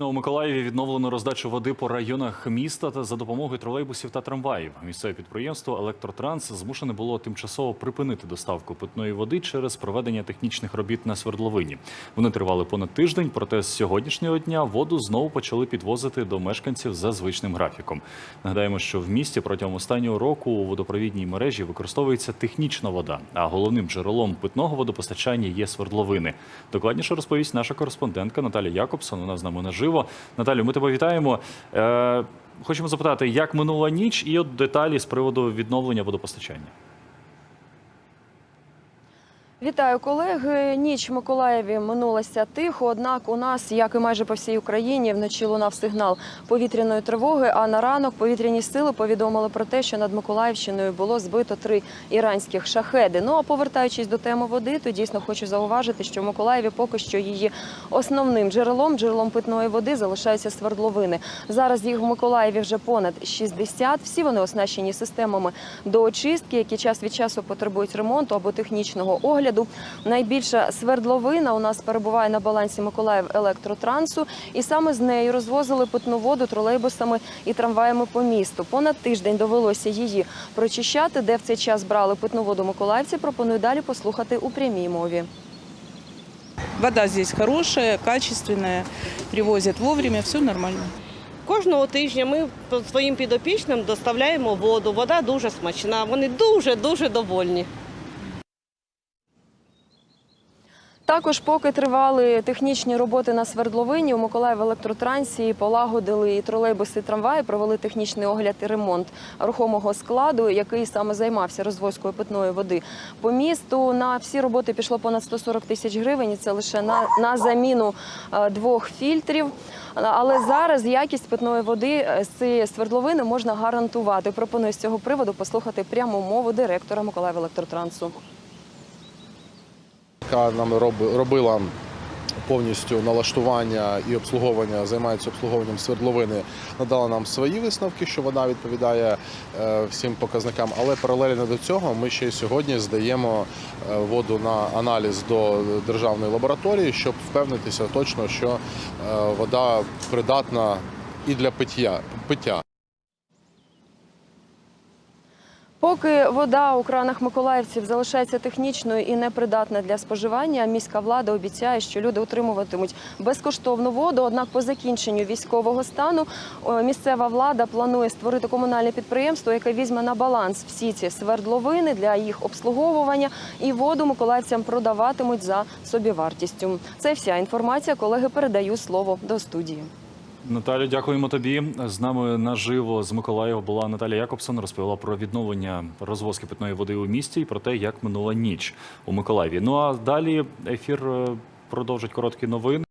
У Миколаєві відновлено роздачу води по районах міста та за допомогою тролейбусів та трамваїв. Місцеве підприємство Електротранс змушене було тимчасово припинити доставку питної води через проведення технічних робіт на свердловині. Вони тривали понад тиждень, проте з сьогоднішнього дня воду знову почали підвозити до мешканців за звичним графіком. Нагадаємо, що в місті протягом останнього року у водопровідній мережі використовується технічна вода, а головним джерелом питного водопостачання є свердловини. Докладніше розповість наша кореспондентка Наталя Якобсон. Вона з нами наживо. Наталю, ми тебе вітаємо. Е, хочемо запитати, як минула ніч, і от деталі з приводу відновлення водопостачання. Вітаю колеги. Ніч в Миколаєві минулася тихо. Однак у нас, як і майже по всій Україні, вночі лунав сигнал повітряної тривоги. А на ранок повітряні сили повідомили про те, що над Миколаївщиною було збито три іранських шахеди. Ну а повертаючись до теми води, то дійсно хочу зауважити, що в Миколаєві поки що її основним джерелом, джерелом питної води, залишаються свердловини. Зараз їх в Миколаєві вже понад 60. Всі вони оснащені системами до очистки, які час від часу потребують ремонту або технічного огляду. Найбільша свердловина у нас перебуває на балансі Миколаїв електротрансу, і саме з нею розвозили питну воду тролейбусами і трамваями по місту. Понад тиждень довелося її прочищати. Де в цей час брали питну воду миколаївці, пропоную далі послухати у прямій мові. Вода здесь хорошая, качественная, привозят вовремя, все нормально. Кожного тижня ми по своїм підопічним доставляємо воду. Вода дуже смачна. Вони дуже дуже довольні. Також, поки тривали технічні роботи на свердловині, у Миколаїв електротрансі полагодили і тролейбуси, і трамваї, провели технічний огляд і ремонт рухомого складу, який саме займався розвозкою питної води. По місту на всі роботи пішло понад 140 тисяч гривень. і Це лише на, на заміну е, двох фільтрів. Але зараз якість питної води е, з цієї свердловини можна гарантувати. Пропоную з цього приводу послухати пряму мову директора Миколаїв електротрансу. Яка нам роби- робила повністю налаштування і обслуговування, займається обслуговуванням свердловини, надала нам свої висновки, що вода відповідає е, всім показникам. Але паралельно до цього ми ще й сьогодні здаємо е, воду на аналіз до державної лабораторії, щоб впевнитися точно, що е, вода придатна і для пиття. пиття. Поки вода у кранах миколаївців залишається технічною і непридатна для споживання, міська влада обіцяє, що люди отримуватимуть безкоштовну воду. Однак, по закінченню військового стану місцева влада планує створити комунальне підприємство, яке візьме на баланс всі ці свердловини для їх обслуговування, і воду миколаївцям продаватимуть за собівартістю. Це вся інформація. Колеги, передаю слово до студії. Наталю, дякуємо тобі. З нами наживо з Миколаєва була Наталя Якобсон. Розповіла про відновлення розвозки питної води у місті і про те, як минула ніч у Миколаєві. Ну а далі ефір е, продовжить короткі новини.